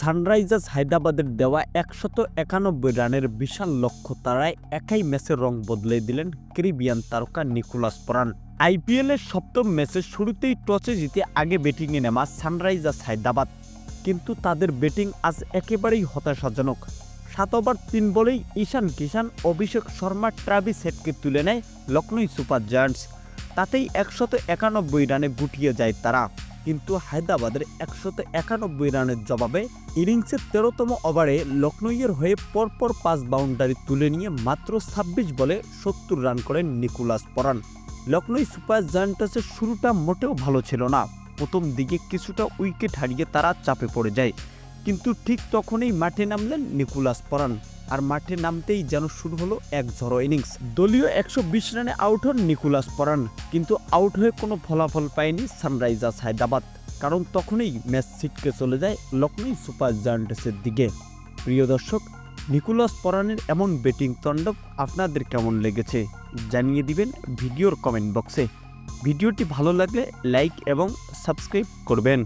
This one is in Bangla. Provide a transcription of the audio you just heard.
সানরাইজার্স হায়দ্রাবাদের দেওয়া একশত একানব্বই রানের বিশাল লক্ষ্য তারায় একাই ম্যাচের রং বদলে দিলেন ক্যারিবিয়ান তারকা নিকোলাস পরান। আইপিএলের সপ্তম ম্যাচের শুরুতেই টসে জিতে আগে ব্যাটিংয়ে নেমা সানরাইজার্স হায়দ্রাবাদ। কিন্তু তাদের ব্যাটিং আজ একেবারেই হতাশাজনক। সাত ওভার, তিন বলেই ঈশান কিষান অভিষেক শর্মা, ট্রাভিস হেডকে তুলে নেয় লখনৌ সুপার জায়ান্টস। তাতেই একশত একানব্বই রানে গুটিয়ে যায় তারা। কিন্তু হায়দ্রাবাদের একশত একানব্বই রানের জবাবে ইনিংসের তেরোতম ওভারে লখনৌয়ের হয়ে পরপর পাঁচ বাউন্ডারি তুলে নিয়ে মাত্র ছাব্বিশ বলে সত্তর রান করেন নিকোলাস পরান। লখনৌ সুপার জায়ান্টাসের শুরুটা মোটেও ভালো ছিল না। প্রথম দিকে কিছুটা উইকেট হারিয়ে তারা চাপে পড়ে যায়। কিন্তু ঠিক তখনই মাঠে নামলেন নিকোলাস পরান। আর মাঠে নামতেই যেন শুরু হলো এক ঝড়ো ইনিংস। দলীয় একশো বিশ রানে আউট হন নিকোলাস পরান, কিন্তু আউট হয়ে কোনো ফলাফল পায়নি সানরাইজার্স হায়দ্রাবাদ। কারণ তখনই ম্যাচ ছিটকে চলে যায় লখনৌ সুপার জায়ান্টাসের দিকে। প্রিয় দর্শক, নিকোলাস পরানের এমন ব্যাটিং তণ্ডব আপনাদের কেমন লেগেছে জানিয়ে দিবেন ভিডিওর কমেন্ট বক্সে। ভিডিওটি ভালো লাগলে লাইক এবং সাবস্ক্রাইব করবেন।